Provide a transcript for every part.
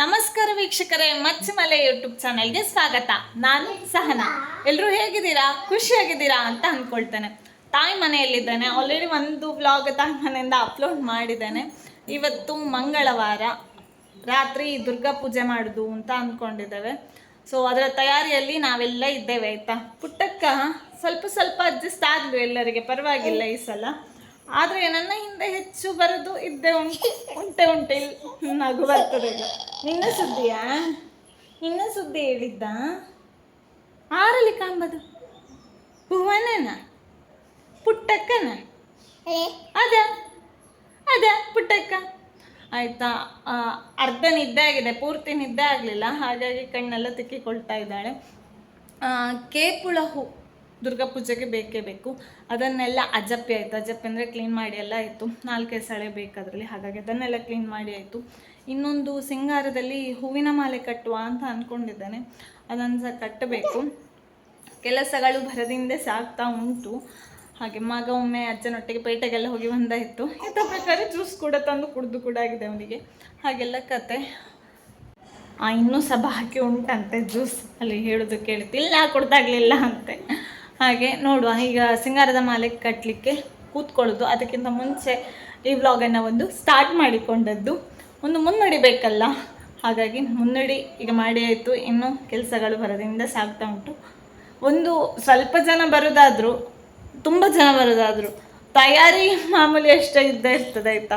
ನಮಸ್ಕಾರ ವೀಕ್ಷಕರೇ, ಮಚ್ಚಮಲೆ ಯೂಟ್ಯೂಬ್ ಚಾನೆಲ್ಗೆ ಸ್ವಾಗತ. ನಾನು ಸಹನಾ. ಎಲ್ಲರೂ ಹೇಗಿದ್ದೀರಾ? ಖುಷಿಯಾಗಿದ್ದೀರಾ ಅಂತ ಅಂದ್ಕೊಳ್ತೇನೆ. ತಾಯಿ ಮನೆಯಲ್ಲಿದ್ದೇನೆ. ಆಲ್ರೆಡಿ ಒಂದು ವ್ಲಾಗ್ ತಾಯಿ ಮನೆಯಿಂದ ಅಪ್ಲೋಡ್ ಮಾಡಿದ್ದೇನೆ. ಇವತ್ತು ಮಂಗಳವಾರ. ರಾತ್ರಿ ದುರ್ಗಾ ಪೂಜೆ ಮಾಡೋದು ಅಂತ ಅಂದ್ಕೊಂಡಿದ್ದೇವೆ. ಸೊ ಅದರ ತಯಾರಿಯಲ್ಲಿ ನಾವೆಲ್ಲ ಇದ್ದೇವೆ, ಆಯ್ತಾ? ಪುಟ್ಟಕ್ಕ ಸ್ವಲ್ಪ ಸ್ವಲ್ಪ ಅಡ್ಜಸ್ಟ್ ಆದ್ಲು ಎಲ್ಲರಿಗೆ. ಪರವಾಗಿಲ್ಲ ಈ ಸಲ. ಆದರೆ ನನ್ನ ಹಿಂದೆ ಹೆಚ್ಚು ಬರೋದು ಇದ್ದೇ ಉಂಟು. ಉಂಟೆ ಉಂಟೆ ಇಲ್ಲಿ ನಗು ಬರ್ತದೆ ನಿನ್ನ ಸುದ್ದಿಯಾ? ನಿನ್ನ ಸುದ್ದಿ ಹೇಳಿದ್ದ? ಆರಲಿ ಕಾಂಬದು ಭುವನನ? ಪುಟ್ಟಕ್ಕನ? ಅದ? ಅದ ಪುಟ್ಟಕ್ಕ? ಆಯ್ತಾ ಅರ್ಧ ನಿದ್ದೆ ಆಗಿದೆ ಪೂರ್ತಿ ನಿದ್ದೆ ಆಗಲಿಲ್ಲ. ಹಾಗಾಗಿ ಕಣ್ಣೆಲ್ಲ ತಿಕ್ಕಿಕೊಳ್ತಾ ಇದ್ದಾಳೆ. ಕೇಪುಳ ಹೂ. ದುರ್ಗಾ ಪೂಜೆಗೆ ಬೇಕೇ ಬೇಕು. ಅದನ್ನೆಲ್ಲ ಅಜಪ್ಪಿ ಆಯಿತು. ಅಜಪ್ಪಿ ಅಂದರೆ ಕ್ಲೀನ್ ಮಾಡಿ ಎಲ್ಲ ಆಯಿತು. ನಾಲ್ಕೈದು ಸಳೆ ಬೇಕಾದ್ರಲ್ಲಿ ಹಾಗಾಗಿ ಅದನ್ನೆಲ್ಲ ಕ್ಲೀನ್ ಮಾಡಿ ಆಯಿತು. ಇನ್ನೊಂದು ಸಿಂಗಾರದಲ್ಲಿ ಹೂವಿನ ಮಾಲೆ ಕಟ್ಟುವ ಅಂತ ಅಂದ್ಕೊಂಡಿದ್ದೇನೆ ಅದನ್ನು ಸಹ ಕಟ್ಟಬೇಕು. ಕೆಲಸಗಳು ಭರದಿಂದ ಸಾಗ್ತಾ ಉಂಟು. ಹಾಗೆ ಮಗ ಒಮ್ಮೆ ಅಜ್ಜನೊಟ್ಟಿಗೆ ಪೇಟೆಗೆಲ್ಲ ಹೋಗಿ ಬಂದಾಯಿತು. ಇದ್ದ ಪ್ರಕಾರ ಜ್ಯೂಸ್ ಕೂಡ ತಂದು ಕುಡಿದು ಕೂಡ ಆಗಿದೆ ಅವನಿಗೆ. ಹಾಗೆಲ್ಲ ಕತೆ. ಇನ್ನೂ ಸಹ ಬಾಕಿ ಉಂಟಂತೆ ಜ್ಯೂಸ್ ಅಲ್ಲಿ ಹೇಳೋದು ಕೇಳ್ತಿಲ್ಲ ಕೊಡ್ತಾಗ್ಲಿಲ್ಲ ಅಂತೆ. ಹಾಗೆ ನೋಡುವ. ಈಗ ಸಿಂಗಾರದ ಮಾಲೆ ಕಟ್ಟಲಿಕ್ಕೆ ಕೂತ್ಕೊಳ್ಳೋದು. ಅದಕ್ಕಿಂತ ಮುಂಚೆ ಈ ವ್ಲಾಗನ್ನು ಒಂದು ಸ್ಟಾರ್ಟ್ ಮಾಡಿಕೊಂಡದ್ದು. ಒಂದು ಮುನ್ನಡಿ ಬೇಕಲ್ಲ? ಹಾಗಾಗಿ ಮುನ್ನಡಿ ಈಗ ಮಾಡಿ ಆಯಿತು. ಇನ್ನು ಕೆಲಸಗಳು ಬರೋದ್ರಿಂದ ಸಾಗ್ತಾ ಉಂಟು. ಒಂದು ಸ್ವಲ್ಪ ಜನ ಬರೋದಾದರೂ, ತುಂಬ ಜನ ಬರೋದಾದರೂ ತಯಾರಿ ಮಾಮೂಲಿ ಅಷ್ಟೇ ಇದ್ದೇ ಇರ್ತದೆ ಆಯ್ತಾ?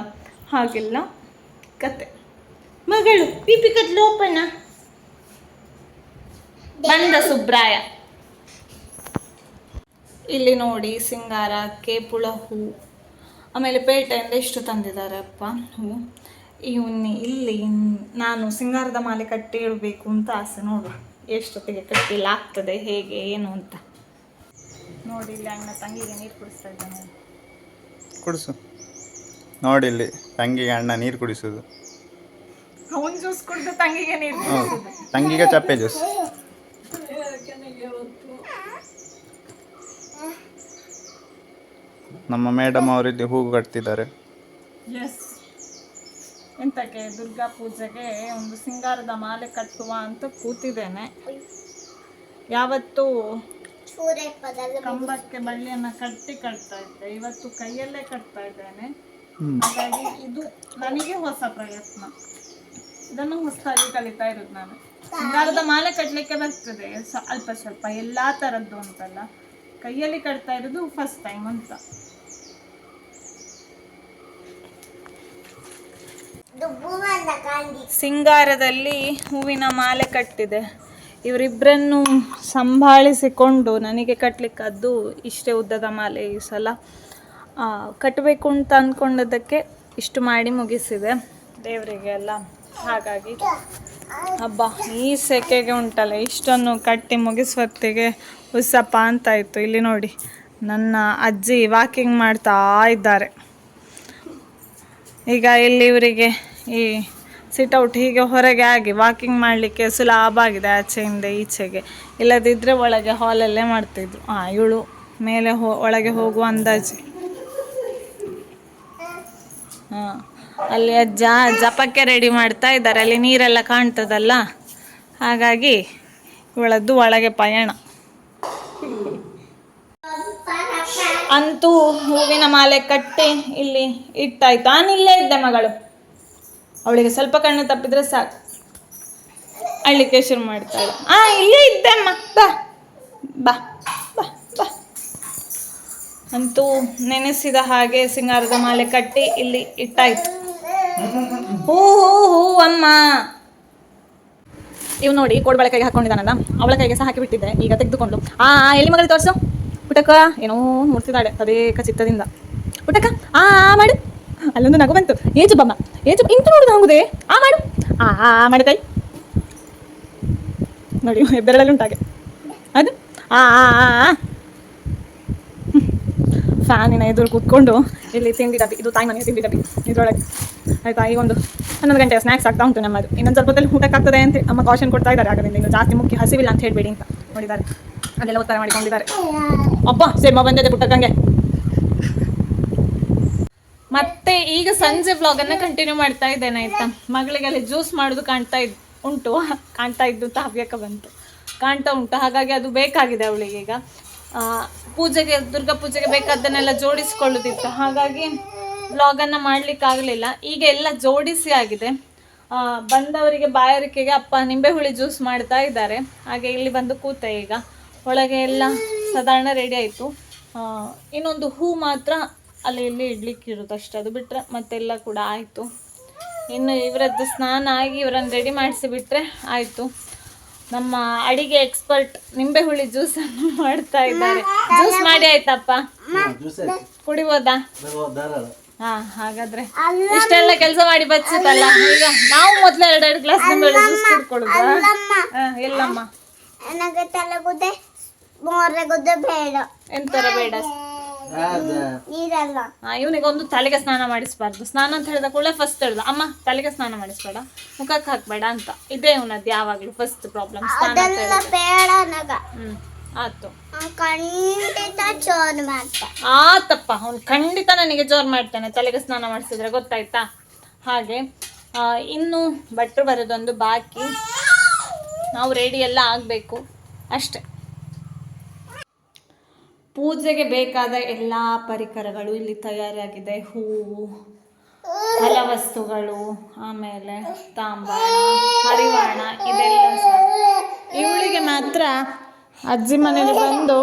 ಹಾಗೆಲ್ಲ ಕತೆ. ಮಗಳು ಪಿಪಿ ಕತ್ಲು ಓಪನ ಬಂದ ಸುಬ್ರಾಯ. ಇಲ್ಲಿ ನೋಡಿ ಸಿಂಗಾರ ಕೇಪುಳ ಹೂ. ಆಮೇಲೆ ಪೇಟೆಯಿಂದ ಇಷ್ಟು ತಂದಿದ್ದಾರೆ ಅಪ್ಪ. ಹೂ ಇವನ್ನಿ ಇಲ್ಲಿ ನಾನು ಸಿಂಗಾರದ ಮಾಲೆ ಕಟ್ಟಿ ಇಡಬೇಕು ಅಂತ ಆಸೆ ನೋಡು. ಎಷ್ಟೊತ್ತಿಗೆ ಕಟ್ಟಿಲ್ಲ ಆಗ್ತದೆ ಹೇಗೆ ಏನು ಅಂತ. ನೋಡಿ ಇಲ್ಲಿ ಅಣ್ಣ ತಂಗಿಗೆ ನೀರು ಕುಡಿಸ್ತಾ ಇದ್ದಾನೆ. ಕುಡಿಸು. ನೋಡಿ ಇಲ್ಲಿ ತಂಗಿಗೆ ಅಣ್ಣ ನೀರು ಕುಡಿಸೋದು. ಅವನು ಜ್ಯೂಸ್ ಕುಡಿದು ತಂಗಿಗೆ ನೀರು ತಂಗಿಗೆ ಚಪ್ಪೆ ಜ್ಯೂಸ್. ನಮ್ಮ ಮೇಡಮ್ ಅವರಿಲ್ಲಿ ಹೂವು ಕಟ್ತಿದ್ದಾರೆ. ಎಸ್ ಎಂತಕ್ಕೆ ದುರ್ಗಾ ಪೂಜೆಗೆ ಒಂದು ಸಿಂಗಾರದ ಮಾಲೆ ಕಟ್ಟುವ ಅಂತ ಕೂತಿದ್ದೇನೆ. ಯಾವತ್ತು ಕಂಬಕ್ಕೆ ಬಳ್ಳಿಯನ್ನ ಕಟ್ಟಿ ಕಟ್ತಾ ಇದ್ದೆ. ಇವತ್ತು ಕೈಯಲ್ಲೇ ಕಟ್ತಾ ಇದ್ದೇನೆ. ಹಾಗಾಗಿ ಇದು ನನಗೆ ಹೊಸ ಪ್ರಯತ್ನ. ಇದನ್ನು ಹೊಸದಾಗಿ ಕಲಿತಾ ಇರೋದು ನಾನು. ಸಿಂಗಾರದ ಮಾಲೆ ಕಟ್ಟಲಿಕ್ಕೆ ಬರ್ತದೆ. ಸ್ವಲ್ಪ ಅಲ್ಪ ಸ್ವಲ್ಪ ಎಲ್ಲಾ ತರದ್ದು ಅಂತಲ್ಲ. ಕೈಯಲ್ಲಿ ಕಟ್ತಾ ಇರೋದು ಫಸ್ಟ್ ಟೈಮ್ ಅಂತ. ಸಿಂಗಾರದಲ್ಲಿ ಹೂವಿನ ಮಾಲೆ ಕಟ್ಟಿದೆ. ಇವರಿಬ್ಬರನ್ನು ಸಂಭಾಳಿಸಿಕೊಂಡು ನನಗೆ ಕಟ್ಟಲಿಕ್ಕದ್ದು ಇಷ್ಟೇ ಉದ್ದದ ಮಾಲೆ ಈ ಸಲ. ಕಟ್ಟಬೇಕು ಅಂತ ಅಂದ್ಕೊಂಡದಕ್ಕೆ ಇಷ್ಟು ಮಾಡಿ ಮುಗಿಸಿದೆ. ದೇವರಿಗೆ ಎಲ್ಲ ಹಾಗಾಗಿ. ಹಬ್ಬ ಈ ಸೆಕೆಗೆ ಉಂಟಲ್ಲ, ಇಷ್ಟನ್ನು ಕಟ್ಟಿ ಮುಗಿಸುವತ್ತಿಗೆ ಉಸಪ್ಪ ಅಂತಾಯಿತು ಇಲ್ಲಿ ನೋಡಿ, ನನ್ನ ಅಜ್ಜಿ ವಾಕಿಂಗ್ ಮಾಡ್ತಾ ಇದ್ದಾರೆ. ಈಗ ಇಲ್ಲಿ ಇವರಿಗೆ ಈ ಸಿಟೌಟ್ ಹೀಗೆ ಹೊರಗೆ ಆಗಿ ವಾಕಿಂಗ್ ಮಾಡಲಿಕ್ಕೆ ಸುಲಭ ಆಗಿದೆ ಆಚೆಯಿಂದ ಈಚೆಗೆ. ಇಲ್ಲದಿದ್ದರೆ ಒಳಗೆ ಹಾಲಲ್ಲೇ ಮಾಡ್ತಿದ್ರು. ಹಾಂ ಇವಳು ಮೇಲೆ ಹೋ, ಒಳಗೆ ಹೋಗುವ ಅಂದಾಜು. ಹಾಂ, ಅಲ್ಲಿ ಅಜ್ಜ ಜಪಕ್ಕೆ ರೆಡಿ ಮಾಡ್ತಾ ಇದ್ದಾರೆ. ಅಲ್ಲಿ ನೀರೆಲ್ಲ ಕಾಣ್ತದಲ್ಲ? ಹಾಗಾಗಿ ಇವಳದ್ದು ಒಳಗೆ ಪಯಣ. ಅಂತೂ ಹೂವಿನ ಮಾಲೆ ಕಟ್ಟಿ ಇಲ್ಲಿ ಇಟ್ಟಾಯ್ತು. ನಾನು ಇದ್ದೆ ಮಗಳು. ಅವಳಿಗೆ ಸ್ವಲ್ಪ ಕಣ್ಣು ತಪ್ಪಿದ್ರೆ ಸಾಕು. ಅಳ್ಳಿಕ್ಕೆ ಶುರು ಮಾಡ್ತಾಳೆ. ಆ, ಇಲ್ಲೇ ಇದ್ದಮ್ಮ. ಬಾ. ಬಾ. ಬಾ. ಬಾ. ಅಂತೂ ನೆನೆಸಿದ ಹಾಗೆ ಸಿಂಗಾರದ ಮಾಲೆ ಕಟ್ಟಿ ಇಲ್ಲಿ ಇಟ್ಟಾಯ್ತು. ಹೂ ಹೂ ಹೂ, ಅಮ್ಮ. ಇವ್ ನೋಡಿ ಕೋಡ್ಬಳೆ ಕೈಗೆ ಹಾಕೊಂಡಿದ್ದಾನಲ್ಲ. ಅವಳ ಕೈಗೆ ಸಹ ಹಾಕಿ ಬಿಟ್ಟಿದ್ದೆ. ಈಗ ತೆಗೆದುಕೊಂಡು. ಆ ಎಲ್ಲಿ ಮಗಳು ತೋರಿಸು? ಪುಟಕ ಏನೋ ಮುಡ್ತಿದ್ದಾಳೆ ಅದೇಕ ಚಿತ್ತದಿಂದ. ಪುಟಕ ಆ, ಮಾಡು. ಅಲ್ಲೊಂದು ನಗು ಬಂತು. ಏಜು, ಬಮ್ಮ. ಏಜು ಇಂತ ನೋಡುದು ಹಂಗುದೆ. ಆ, ಮಾಡು. ಆ ಆ ತಾಯಿ. ನೋಡಿ, ಬೆರಳಲ್ಲಿ ಉಂಟಾಗೆ ಅದು? ಆ ಆ ಫ್ಯಾನಿನ ಎದುರು ಕೂತ್ಕೊಂಡು ಇಲ್ಲಿ ತಿಂಡಿ ಡಬ್ಬಿ, ಇದು ತಾಯಿ ಮನೆಯ ತಿಂಡಿ ಡಬ್ಬಿ, ಇದರೊಳಗೆ. ಆಯ್ತಾ, ಈಗ ಒಂದು ಹನ್ನೊಂದು ಗಂಟೆ ಸ್ನ್ಯಾಕ್ಸ್ ಆಗ್ತಾ ಉಂಟು ನಮ್ಮದು. ಇನ್ನೊಂದು ಸ್ವಲ್ಪ ಹೊತ್ತಲ್ಲಿ ಊಟಕ್ಕೆ ಆಗ್ತದೆ ಅಂತ ಅಮ್ಮ ಕಾಶನ್ ಕೊಡ್ತಾ ಇದ್ದಾರೆ ಆಗದಿಂದ ಇನ್ನು ಜಾಸ್ತಿ ಮುಖ್ಯ ಹಸಿವಿಲ್ಲ ಅಂತ ಹೇಳಬೇಡಿ ಅಂತ ನೋಡಿದ್ದಾರೆ. ಅದೆಲ್ಲ ಉತ್ತರ ಮಾಡಿಕೊಂಡಿದ್ದಾರೆ. ಅಪ್ಪ ಸೇಮ ಬಂದಿದೆ ಪುಟ್ಟಕ್ಕಂಗೆ. ಮತ್ತೆ ಈಗ ಸಂಜೆ ವ್ಲಾಗ್ ಅನ್ನ ಕಂಟಿನ್ಯೂ ಮಾಡ್ತಾ ಇದ್ದೇನೆ, ಆಯ್ತಾ? ಮಗಳಿಗೆಲ್ಲ ಜ್ಯೂಸ್ ಮಾಡೋದು ಕಾಣ್ತಾ ಇದ್ ಉಂಟು. ಕಾಣ್ತಾ ಇದ್ದು ಅಂತ ಬಂತು. ಕಾಣ್ತಾ ಉಂಟು. ಹಾಗಾಗಿ ಅದು ಬೇಕಾಗಿದೆ ಅವಳಿಗೆ ಈಗ. ಪೂಜೆಗೆ, ದುರ್ಗಾ ಪೂಜೆಗೆ ಬೇಕಾದ್ದನ್ನೆಲ್ಲ ಜೋಡಿಸ್ಕೊಳ್ಳೋದಿತ್ತು ಹಾಗಾಗಿ ವ್ಲಾಗನ್ನು ಮಾಡಲಿಕ್ಕಾಗಲಿಲ್ಲ ಈಗ ಎಲ್ಲ ಜೋಡಿಸಿ ಆಗಿದೆ. ಬಂದವರಿಗೆ ಬಾಯಾರಿಕೆಗೆ ಅಪ್ಪ ನಿಂಬೆ ಹುಳಿ ಜ್ಯೂಸ್ ಮಾಡ್ತಾ ಇದ್ದಾರೆ. ಹಾಗೆ ಇಲ್ಲಿ ಬಂದು ಕೂತ ಈಗ. ಒಳಗೆ ಎಲ್ಲ ಸಾಧಾರಣ ರೆಡಿ ಆಯಿತು. ಇನ್ನೊಂದು ಹೂ ಮಾತ್ರ ಅಲ್ಲಿ ಇಲ್ಲಿ ಇಡ್ಲಿಕ್ಕೆ ಇರೋದು ಅಷ್ಟೇ. ಅದು ಬಿಟ್ಟರೆ ಮತ್ತೆಲ್ಲ ಕೂಡ ಆಯಿತು. ಇನ್ನು ಇವರದ್ದು ಸ್ನಾನ ಆಗಿ ಇವರನ್ನು ರೆಡಿ ಮಾಡಿಸಿಬಿಟ್ರೆ ಆಯಿತು. ನಮ್ಮ ಅಡಿಗೆ ಎಕ್ಸ್ಪರ್ಟ್ ನಿಂಬೆ ನಿಂಬೆಹುಳಿ ಜ್ಯೂಸನ್ನು ಮಾಡ್ತಾ ಇದ್ದಾರೆ. ಜ್ಯೂಸ್ ಮಾಡಿ ಆಯ್ತಪ್ಪ? ಕುಡಿಬೋದಾ? ಹಾ ಹಾಗಾದ್ರೆ. ಇಷ್ಟೆಲ್ಲ ಕೆಲಸ ಮಾಡಿ ಬಚ್ಚಿತಲ್ಲ ಈಗ ನಾವು ಮೊದ್ಲು ಎರಡೆರಡು ಗ್ಲಾಸ್ ನಿಂಬೆಹುಳಿ ಜ್ಯೂಸ್ ಕುಡ್ಕೊಳ್ಳೋದು? ಹಾ, ಎಲ್ಲಮ್ಮ? ನನಗೆ ತಲೆಗುದ್ದೆ ಮೋರೆಗುದ್ದೆ ಬೇಡ. ಎಂತರ ಬೇಡ? ನೀರಲ್ಲ. ಇವನಿಗೆ ಒಂದು ತಲೆಗೆ ಸ್ನಾನ ಮಾಡಿಸ್ಬಾರ್ದು. ಸ್ನಾನ ಅಂತ ಹೇಳಿದ ಕೂಡಲೇ ಫಸ್ಟ್ ಹೇಳ್ದ. ಅಮ್ಮ ತಲೆಗೆ ಸ್ನಾನ ಮಾಡಿಸ್ಬೇಡ. ಮುಖಕ್ಕೆ ಹಾಕ್ಬೇಡ ಅಂತ. ಇದೇ ಇವನದ್ದು ಯಾವಾಗ್ಲೂ ಫಸ್ಟ್ ಪ್ರಾಬ್ಲಮ್ ಸ್ನಾನ ಅಂತ ಅದೆಲ್ಲ ಹೇಳಿದ್ರೆ. ಬೇಡ ನಗ. ಹ್ಮ್ ಆತು ಅವ್ನ್ ಖಂಡಿತ ಚೋರ್ ಮಾಡ್ತ ಆತಪ್ಪ ಅವ್ನು ಖಂಡಿತ ನನಗೆ ಜೋರ್ ಮಾಡ್ತಾನೆ ತಲೆಗೆ ಸ್ನಾನ ಮಾಡಿಸಿದ್ರೆ ಗೊತ್ತಾಯ್ತಾ? ಹಾಗೆ ಆ, ಇನ್ನು ಭಟ್ರು ಬರೋದೊಂದು ಬಾಕಿ. ನಾವು ರೆಡಿ ಎಲ್ಲ ಆಗಬೇಕು. ಅಷ್ಟೆ. ಪೂಜೆಗೆ ಬೇಕಾದ ಎಲ್ಲ ಪರಿಕರಗಳು ಇಲ್ಲಿ ತಯಾರಾಗಿದೆ. ಹೂವು ಫಲವಸ್ತುಗಳು ಆಮೇಲೆ ತಾಂಬಾಳ ಹರಿವಾಣ ಇದೆಲ್ಲ ಸಹ. ಇವಳಿಗೆ ಮಾತ್ರ ಅಜ್ಜಿ ಮನೇಲಿ ಬಂದು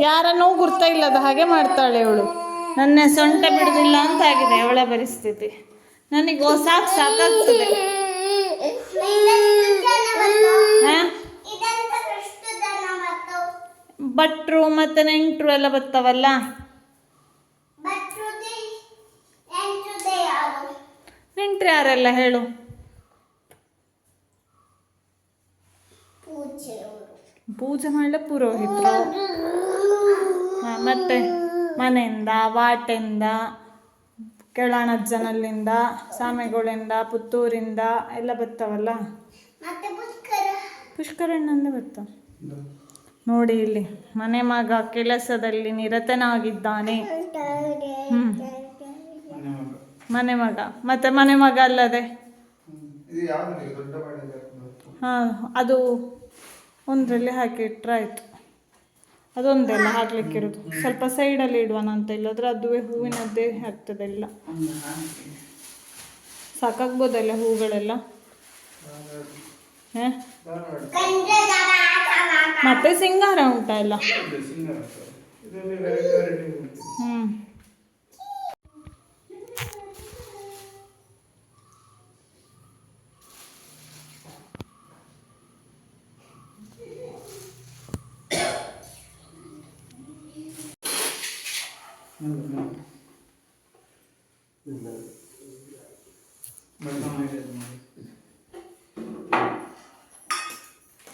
ಯಾರನ್ನೂ ಗುರ್ತ ಇಲ್ಲದ ಹಾಗೆ ಮಾಡ್ತಾಳೆ ಇವಳು ನನ್ನ ಸೊಂಟ ಬಿಡುದಿಲ್ಲ ಅಂತ ಆಗಿದೆ ಅವಳ ಪರಿಸ್ಥಿತಿ. ನನಗೆ ಸಾಕು ಸಾಕಾಗ್ತದೆ. ಭಟ್ರು ಮತ್ತೆ ನೆಂಟರು ಎಲ್ಲ ಬರ್ತಾವಲ್ಲ? ನೆಂಟ್ರು ಯಾರೆಲ್ಲ ಹೇಳು? ಪೂಜೆ ಮಾಡಲ ಪುರೋಹಿತರು. ಹಾ, ಮತ್ತೆ ಮನೆಯಿಂದ ವಾಟೆಯಿಂದ ಕೆಳಣಜ್ಜನಲ್ಲಿಂದ ಸಾಮೆಗಳಿಂದ ಪುತ್ತೂರಿಂದ ಎಲ್ಲ ಬರ್ತಾವಲ್ಲ? ಮತ್ತೆ ಪುಷ್ಕರ. ಪುಷ್ಕರಣ್ಣಂದ ಬರ್ತಾವ. ನೋಡಿ ಇಲ್ಲಿ ಮನೆ ಮಗ ಕೆಲಸದಲ್ಲಿ ನಿರತನಾಗಿದ್ದಾನೆ. ಹ್ಮ್. ಮನೆ ಮಗ. ಮತ್ತೆ ಮನೆ ಮಗ ಅಲ್ಲದೆ? ಹಾ ಅದು ಒಂದರಲ್ಲಿ ಹಾಕಿ ಆಯ್ತು. ಅದೊಂದೆಲ್ಲ ಹಾಕ್ಲಿಕ್ಕಿರೋದು ಸ್ವಲ್ಪ ಸೈಡಲ್ಲಿ ಇಡುವನ ಅಂತ ಇಲ್ಲದ್ರೆ ಅದುವೇ ಹೂವಿನದ್ದೇ ಆಗ್ತದೆ ಎಲ್ಲ. ಸಾಕಾಗ್ಬೋದಲ್ಲ ಹೂಗಳೆಲ್ಲ? ಹ? ಮತ್ತೆ ಸಿಂಗಾರ ಉಂಟಾ ಎಲ್ಲ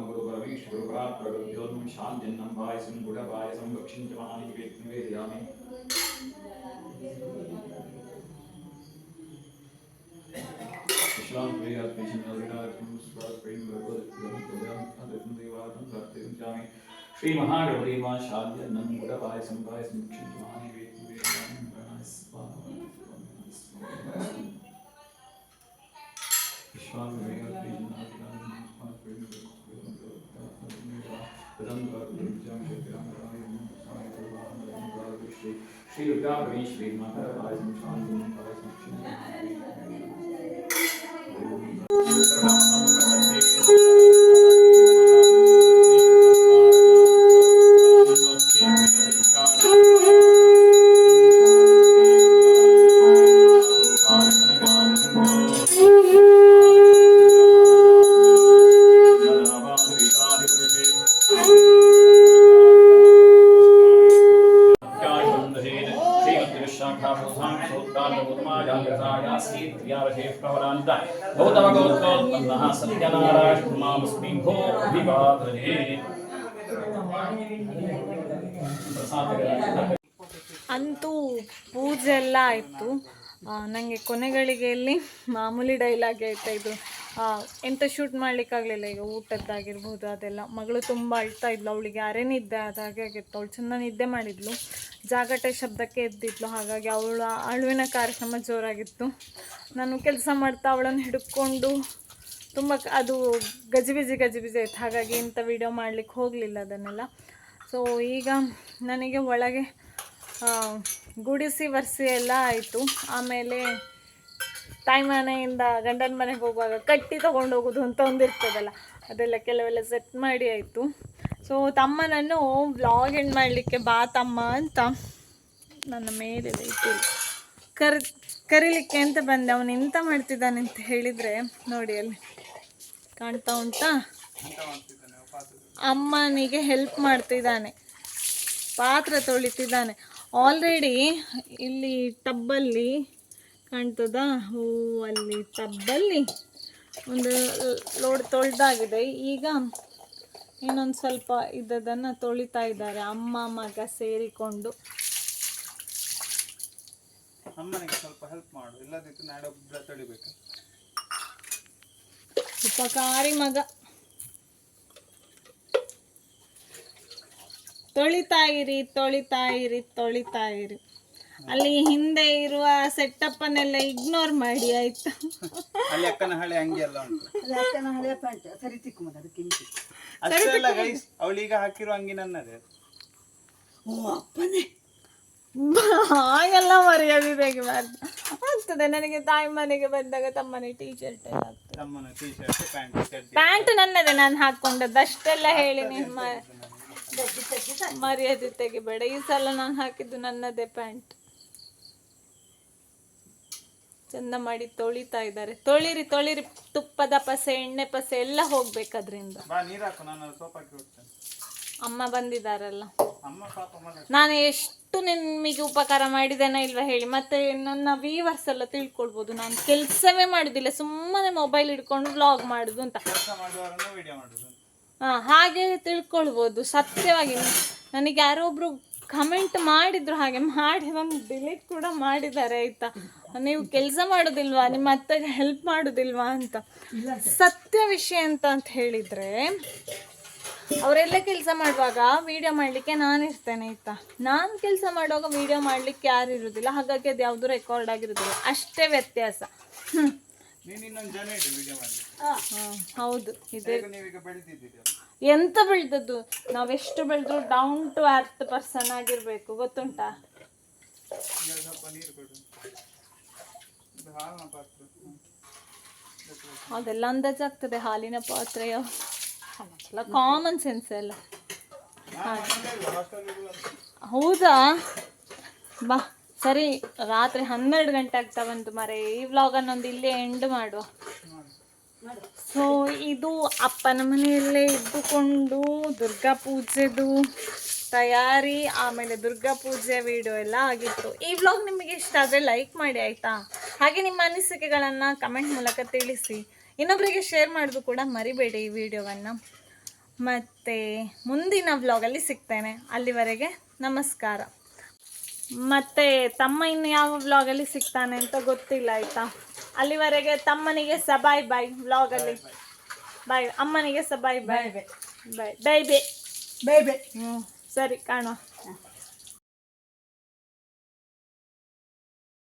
गुरुपरवीश्वरुपराप्रबुद्ध्योन्म शान्तिन्नम्बाय सम्बुडपाय संवक्षिञ्चमानि निवेदयामि विश्राम प्रिय आत्मेशन नलविनार्थम स्वाद प्रेम भगवद्गुरु प्रजाम अद्वैतम देवार्थम भक्तिम जामि श्री महागणपति माँ शाद्य नम गुणवाय संभाय संक्षिप्त महानि वे वे विश्राम प्रिय You Gabe, ich will mal Reisen, Reisen, ಅಂತೂ ಪೂಜೆ ಎಲ್ಲ ಆಯಿತು. ನನಗೆ ಕೊನೆಗಳಿಗೆ ಇಲ್ಲಿ ಮಾಮೂಲಿ ಡೈಲಾಗ್ ಆಯ್ತಾ ಇದು ಎಂತ ಶೂಟ್ ಮಾಡಲಿಕ್ಕಾಗಲಿಲ್ಲ. ಈಗ ಊಟದ್ದಾಗಿರ್ಬೋದು, ಅದೆಲ್ಲ. ಮಗಳು ತುಂಬ ಅಳ್ತಾ ಇದ್ಲು. ಅವಳಿಗೆ ಅರೆ ನಿದ್ದೆ ಆದ ಹಾಗೆ ಆಗಿತ್ತು. ಅವಳು ಚೆಂದ ನಿದ್ದೆ ಮಾಡಿದ್ಲು. ಜಾಗಟೆ ಶಬ್ದಕ್ಕೆ ಎದ್ದಿದ್ಲು. ಹಾಗಾಗಿ ಅವಳ ಅಳುವಿನ ಕಾರ್ಯಕ್ರಮ ಜೋರಾಗಿತ್ತು. ನಾನು ಕೆಲಸ ಮಾಡ್ತಾ ಅವಳನ್ನು ಹಿಡ್ಕೊಂಡು ತುಂಬ ಅದು ಗಜಿಬಿಜಿ ಗಜಿಬಿಜಿ ಆಯಿತು. ಹಾಗಾಗಿ ಇಂಥ ವಿಡಿಯೋ ಮಾಡಲಿಕ್ಕೆ ಹೋಗಲಿಲ್ಲ ಅದನ್ನೆಲ್ಲ. ಸೊ ಈಗ ನನಗೆ ಒಳಗೆ ಗುಡಿಸಿ ವರ್ಸಿ ಎಲ್ಲ ಆಯಿತು. ಆಮೇಲೆ ತಾಯಿ ಮನೆಯಿಂದ ಗಂಡನ ಮನೆಗೆ ಹೋಗುವಾಗ ಕಟ್ಟಿ ತೊಗೊಂಡು ಹೋಗೋದು ಅಂತ ಒಂದಿರ್ತದಲ್ಲ ಅದೆಲ್ಲ ಕೆಲವೆಲ್ಲ ಸೆಟ್ ಮಾಡಿ ಆಯಿತು. ಸೊ ತಮ್ಮನನ್ನು ವ್ಲಾಗ್ ಎಂಡ್ ಮಾಡಲಿಕ್ಕೆ ಬಾ ತಮ್ಮ ಅಂತ ನನ್ನ ಮೇಲೆ ಇಟ್ಟಿಲ್ಲ ಕರಿ, ಕರೀಲಿಕ್ಕೆ ಅಂತ ಬಂದೆ. ಅವನು ಎಂತ ಮಾಡ್ತಿದ್ದಾನೆ ಅಂತ ಹೇಳಿದರೆ, ನೋಡಿ ಅಲ್ಲಿ ಕಾಣ್ತಾ ಉಂಟಾ? ಅಮ್ಮನಿಗೆ ಹೆಲ್ಪ್ ಮಾಡ್ತಿದ್ದಾನೆ. ಪಾತ್ರೆ ತೊಳಿತಿದ್ದಾನೆ. ಆಲ್ರೆಡಿ ಇಲ್ಲಿ ಟಬ್ಬಲ್ಲಿ ಕಾಣ್ತದಾ? ಹೂ ಅಲ್ಲಿ ತಬ್ಬಲ್ಲಿ ಒಂದು ಲೋಡ್ ತೊಳೆದಾಗಿದೆ. ಈಗ ಇನ್ನೊಂದು ಸ್ವಲ್ಪ ಇದ್ದದನ್ನು ತೊಳಿತಾ ಇದ್ದಾರೆ. ಅಮ್ಮ ಮಗ ಸೇರಿಕೊಂಡು. ಅಮ್ಮನಿಗೆ ಸ್ವಲ್ಪ ಹೆಲ್ಪ್ ಮಾಡು. ಇಲ್ಲದಿತ್ತು ನಾಳೆ ಒಬ್ಬರ ತೊಳಿಬೇಕು ಉಪಕಾರಿ ಮಗ. ತೊಳಿತಾ ಇರಿ ತೊಳಿತಾ ಇರಿ ತೊಳಿತಾ ಇರಿ. ಅಲ್ಲಿ ಹಿಂದೆ ಇರುವ ಸೆಟಪ್ ಅನ್ನೆಲ್ಲ ಇಗ್ನೋರ್ ಮಾಡಿ ಆಯ್ತು? ಅಲ್ಲಿ ಅಕ್ಕನ ಹಳೆ ಅಂಗಿ ಎಲ್ಲ ಉಂಟು. ಅಕ್ಕನ ಹಳೆ ಪ್ಯಾಂಟ್ ಸರಿ ತಿಕ್ಕು ಅದಕ್ಕಿಂತ ಅಷ್ಟೆಲ್ಲ ಗೈಸ್ ಅವಳೀಗ ಹಾಕಿರೋ ಅಂಗಿ ನನ್ನದೇ. ಓ ಅಪ್ಪನೇ. ಹಾಗೆಲ್ಲ ಮರ್ಯಾದೆ ತೆಗಿಬಾರ್ದು ಆಗ್ತದೆ ನನಗೆ ತಾಯಿ ಮನೆಗೆ ಬಂದಾಗ ತಮ್ಮನೆ ಟೀ ಶರ್ಟ್ ಎಲ್ಲ ತಮ್ಮನ ಟೀ ಶರ್ಟ್ ಪ್ಯಾಂಟ್ ಪ್ಯಾಂಟ್ ನನ್ನದೇ ನಾನು ಹಾಕೊಂಡದ್ದು ಅಷ್ಟೆಲ್ಲ ಹೇಳಿ ನಿಮ್ಮ ಮರ್ಯಾದೆ ತೆಗಿಬೇಡ. ಈ ಸಲ ನಾನು ಹಾಕಿದ್ದು ನನ್ನದೇ ಪ್ಯಾಂಟ್ ಚಂದ ಮಾಡಿ ತೊಳಿತಾ ಇದ್ದಾರೆ. ತೊಳಿರಿ ತೊಳಿರಿ. ತುಪ್ಪದ ಪಸೆ ಎಣ್ಣೆ ಪಸೆ ಎಲ್ಲ ಹೋಗ್ಬೇಕಾದ್ರಿಂದ ಅಮ್ಮ ಬಂದಿದಾರಲ್ಲ ನಾನು ಎಷ್ಟು ನಿಮಗೆ ಉಪಕಾರ ಮಾಡಿದ್ದೇನೆ ಇಲ್ವಾ ಹೇಳಿ ಮತ್ತೆ ನನ್ನ ವೀವರ್ಸ್ ಎಲ್ಲ ತಿಳ್ಕೊಳ್ಬೋದು. ನಾನು ಕೆಲಸವೇ ಮಾಡುದಿಲ್ಲ ಸುಮ್ಮನೆ ಮೊಬೈಲ್ ಹಿಡ್ಕೊಂಡು ವ್ಲಾಗ್ ಮಾಡುದು ಅಂತ. ಹಾ ಹಾಗೆ ತಿಳ್ಕೊಳ್ಬೋದು. ಸತ್ಯವಾಗಿ ನನಗೆ ಯಾರೋ ಒಬ್ರು ಕಮೆಂಟ್ ಮಾಡಿದ್ರು ಹಾಗೆ ಮಾಡಿ ಒಂದು ಡಿಲೀಟ್ ಕೂಡ ಮಾಡಿದ್ದಾರೆ ಆಯ್ತಾ? ನೀವು ಕೆಲಸ ಮಾಡೋದಿಲ್ವಾ? ನಿಮ್ಮ ಅತ್ತೆಗೆ ಹೆಲ್ಪ್ ಮಾಡೋದಿಲ್ವಾ ಅಂತ. ಸತ್ಯ ವಿಷಯ ಅಂತ ಅಂತ ಹೇಳಿದ್ರೆ ಅವರೆಲ್ಲ ಕೆಲಸ ಮಾಡುವಾಗ ವಿಡಿಯೋ ಮಾಡಲಿಕ್ಕೆ ನಾನು ಇರ್ತೇನೆ ಆಯ್ತಾ? ನಾನು ಕೆಲಸ ಮಾಡುವಾಗ ವಿಡಿಯೋ ಮಾಡಲಿಕ್ಕೆ ಯಾರು ಇರೋದಿಲ್ಲ. ಹಾಗಾಗಿ ಅದು ಯಾವುದು ರೆಕಾರ್ಡ್ ಆಗಿರೋದಿಲ್ಲ. ಅಷ್ಟೇ ವ್ಯತ್ಯಾಸ. ಹೌದು. ಇದೆ. ಎಂತ ಬೆಳೆದದ್ದು? ನಾವೆಷ್ಟು ಬೆಳೆದ್ರು ಡೌನ್ ಟು ಅರ್ತ್ ಪರ್ಸನ್ ಆಗಿರ್ಬೇಕು. ಗೊತ್ತುಂಟಾ ಈಗ ಸ್ವಲ್ಪ ನೀರು ಕೊಡು ಇದು ಹಾಲಿನ ಪಾತ್ರೆ ಆಗ್ತದೆ ಅದೆಲ್ಲ ಅಂದಾಜಾಗ್ತದೆ ಹಾಲಿನ ಪಾತ್ರೆಯ ಎಲ್ಲ ಕಾಮನ್ ಸೆನ್ಸ್ ಎಲ್ಲ. ಹೌದಾ? ಬಾ ಸರಿ ರಾತ್ರಿ ಹನ್ನೆರಡು ಗಂಟೆ ಆಗ್ತಾ ಬಂತು ಮರೆ. ಈ ವ್ಲಾಗನ್ನೊಂದು ಇಲ್ಲೇ ಎಂಡ್ ಮಾಡುವ. ಸೊ ಇದು ಅಪ್ಪನ ಮನೆಯಲ್ಲೇ ಇದ್ದುಕೊಂಡು ದುರ್ಗಾ ಪೂಜೆದು ತಯಾರಿ ಆಮೇಲೆ ದುರ್ಗಾ ಪೂಜೆ ವಿಡಿಯೋ ಎಲ್ಲ ಆಗಿತ್ತು. ಈ ವ್ಲಾಗ್ ನಿಮಗೆ ಇಷ್ಟ ಆದರೆ ಲೈಕ್ ಮಾಡಿ ಆಯಿತಾ? ಹಾಗೆ ನಿಮ್ಮ ಅನಿಸಿಕೆಗಳನ್ನು ಕಮೆಂಟ್ ಮೂಲಕ ತಿಳಿಸಿ. ಇನ್ನೊಬ್ಬರಿಗೆ ಶೇರ್ ಮಾಡೋದು ಕೂಡ ಮರಿಬೇಡಿ ಈ ವಿಡಿಯೋವನ್ನು ಮತ್ತು ಮುಂದಿನ ವ್ಲಾಗಲ್ಲಿ ಸಿಗ್ತೇನೆ. ಅಲ್ಲಿವರೆಗೆ ನಮಸ್ಕಾರ. ಮತ್ತು ತಮ್ಮ ಇನ್ನು ಯಾವ ವ್ಲಾಗಲ್ಲಿ ಸಿಗ್ತಾನೆ ಅಂತ ಗೊತ್ತಿಲ್ಲ ಆಯಿತಾ? ಅಲ್ಲಿವರೆಗೆ ತಮ್ಮನಿಗೆ ಸಬಾಯ್ ಬಾಯ್ ಬಾಯ್ ವ್ಲಾಗಲ್ಲಿ ಬಾಯ್ ಅಮ್ಮನಿಗೆ ಸಬಾಯ್ ಬಾಯ್ ಬಾಯ್ ಬೈ ಬೈ ಬೇ ಬೇಬೆ ಹ್ಞೂ ಸರಿ ಕಾಣುವ